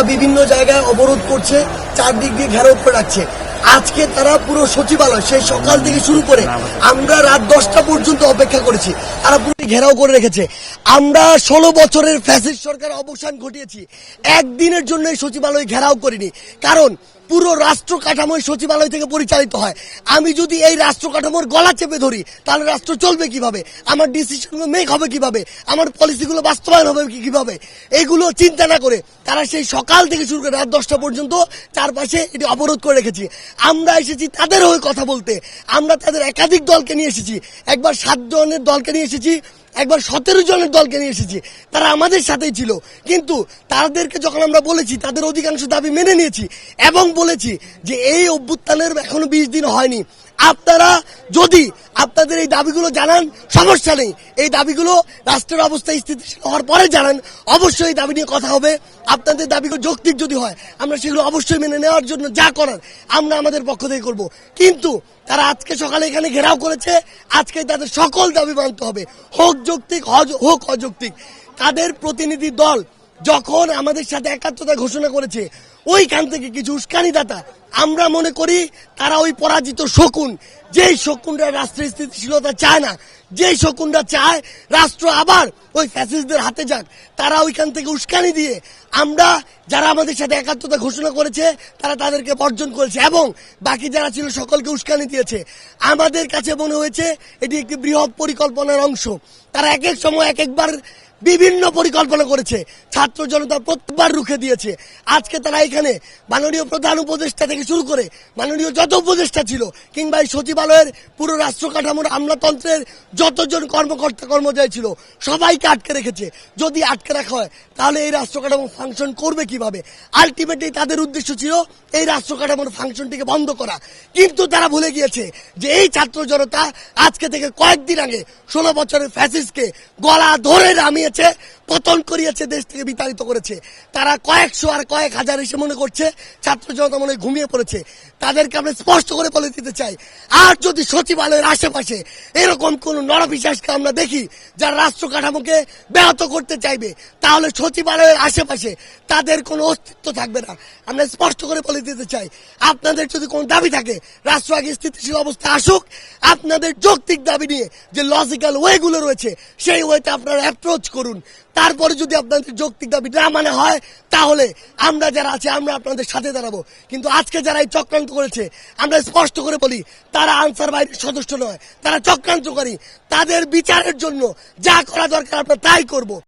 তারা বিভিন্ন জায়গায় অবরোধ করছে, চারদিক দিয়ে ঘেরাও করে রাখছে। আজকে তারা পুরো সচিবালয়, সেই সকাল থেকে শুরু করে আমরা রাত দশটা পর্যন্ত অপেক্ষা করেছি। তারা পুরো ঘেরাও করে রেখেছে। আমরা ষোলো বছরের ফ্যাসিস্ট সরকার অবসান ঘটিয়েছি। একদিনের জন্য সচিবালয় ঘেরাও করিনি। কারণ পুরো রাষ্ট্র কাঠামো সচিবালয় থেকে পরিচালিত হয়। আমি যদি এই রাষ্ট্র কাঠামোর গলা চেপে ধরি, তাহলে রাষ্ট্র চলবে কীভাবে? আমার ডিসিশনগুলো মেক হবে কীভাবে? আমার পলিসিগুলো বাস্তবায়ন হবে কীভাবে? এগুলো চিন্তা না করে তারা সেই সকাল থেকে শুরু করে রাত দশটা পর্যন্ত চারপাশে এটি অবরোধ করে রেখেছি। আমরা এসেছি তাদের হয়ে কথা বলতে। আমরা তাদের একাধিক দলকে নিয়ে এসেছি। একবার সাত জনের দলকে নিয়ে এসেছি। একবার সতেরো জনের দলকে নিয়ে এসেছি। তারা আমাদের সাথেই ছিল। কিন্তু তাদেরকে যখন আমরা বলেছি, তাদের অধিকাংশ দাবি মেনে নিয়েছি এবং বলেছি যে এই অভ্যুত্থানের এখনও বিশ দিন হয়নি। আপনারা যদি আপনাদের এই দাবিগুলো জানান, সমস্যা নেই। এই দাবিগুলো রাষ্ট্রের অবস্থা স্থিতিশীল হওয়ার পরে জানান। অবশ্যই এই দাবি নিয়ে কথা হবে। আপনাদের দাবিগুলো যৌক্তিক যদি হয়, আমরা সেগুলো অবশ্যই মেনে নেওয়ার জন্য যা করার, আমরা আমাদের পক্ষ থেকে করব। কিন্তু তারা আজকে সকালে এখানে ঘেরাও করেছে, আজকে তাদের সকল দাবি মানতে হবে। হোক যৌক্তিক হোক অযৌক্তিক। তাদের প্রতিনিধি দল যখন আমাদের সাথে একাত্মতা ঘোষণা করেছে ওইখান থেকে কিছু উস্কানি দাতা আমরা মনে করি তারা ওই পরাজিত শকুন। যেই শকুনরা রাষ্ট্রের স্থিতিশীলতা চায় না, যেই শকুনরা চায় রাষ্ট্র আবার ওই ফ্যাসিস্টদের হাতে যাক, তারা ওইখান থেকে উস্কানি দিয়ে আমরা যারা আমাদের সাথে একাত্মতা ঘোষণা করেছে, তারা তাদেরকে বর্জন করেছে এবং বাকি যারা ছিল সকলকে উস্কানি দিয়েছে। আমাদের কাছে মনে হয়েছে এটি একটি বৃহৎ পরিকল্পনার অংশ। তারা এক এক সময় এক একবার বিভিন্ন পরিকল্পনা করেছে। ছাত্র জনতা প্রত্যেকবার রুখে দিয়েছে। আজকে তারা এখানে মাননীয় প্রধান উপদেষ্টা থেকে শুরু করে মাননীয় যত উপদেষ্টা ছিল, কিংবা এই সচিবালয়ের পুরো রাষ্ট্র কাঠামোর আমলাতন্ত্রের যতজন কর্মকর্তা কর্মচারী ছিল, সবাইকে আটকে রেখেছে। যদি আটকে রাখা হয়, তাহলে এই রাষ্ট্র কাঠামো ফাংশন করবে কীভাবে? আলটিমেটলি তাদের উদ্দেশ্য ছিল এই রাষ্ট্র কাঠামোর ফাংশনটিকে বন্ধ করা। কিন্তু তারা ভুলে গিয়েছে যে এই ছাত্র জনতা আজকে থেকে কয়েকদিন আগে ষোলো বছরের ফ্যাসিসকে গলা ধরে নামিয়েছে পতন করিয়েছে, দেশ থেকে বিতাড়িত করেছে। তারা কয়েকশো আর কয়েক হাজার এসে মনে করছে, ছাত্র জনতা মনে ঘুমিয়ে পড়েছে। তাদেরকে আমরা স্পষ্ট করে বলে দিতে চাই, আর যদি সচিবালয়ের আশেপাশে এরকম কোন নরবিশ্বাসকে আমরা দেখি যারা রাষ্ট্র কাঠামোকে ব্যাহত করতে চাইবে, তাহলে সচিবালয়ের আশেপাশে তাদের কোনো অস্তিত্ব থাকবে না। আমরা স্পষ্ট করে বলে দিতে চাই, আপনাদের যদি কোনো দাবি থাকে, রাষ্ট্র আগে স্থিতিশীল অবস্থা আসুক, আপনাদের যৌক্তিক দাবি নিয়ে যে লজিক্যাল ওয়েগুলো রয়েছে, সেই ওয়েতে আপনারা অ্যাপ্রোচ করুন। তারপরে যদি আপনাদের যৌক্তিক দাবি না মানে হয়, তাহলে আমরা যারা আছে, আমরা আপনাদের সাথে দাঁড়াবো। কিন্তু আজকে যারা এই চক্রান্ত করেছে, আমরা স্পষ্ট করে বলি, তারা আনসার বাহিনীর সদস্য নয়, তারা চক্রান্তকারী। তাদের বিচারের জন্য যা করা দরকার, আমরা তাই করব।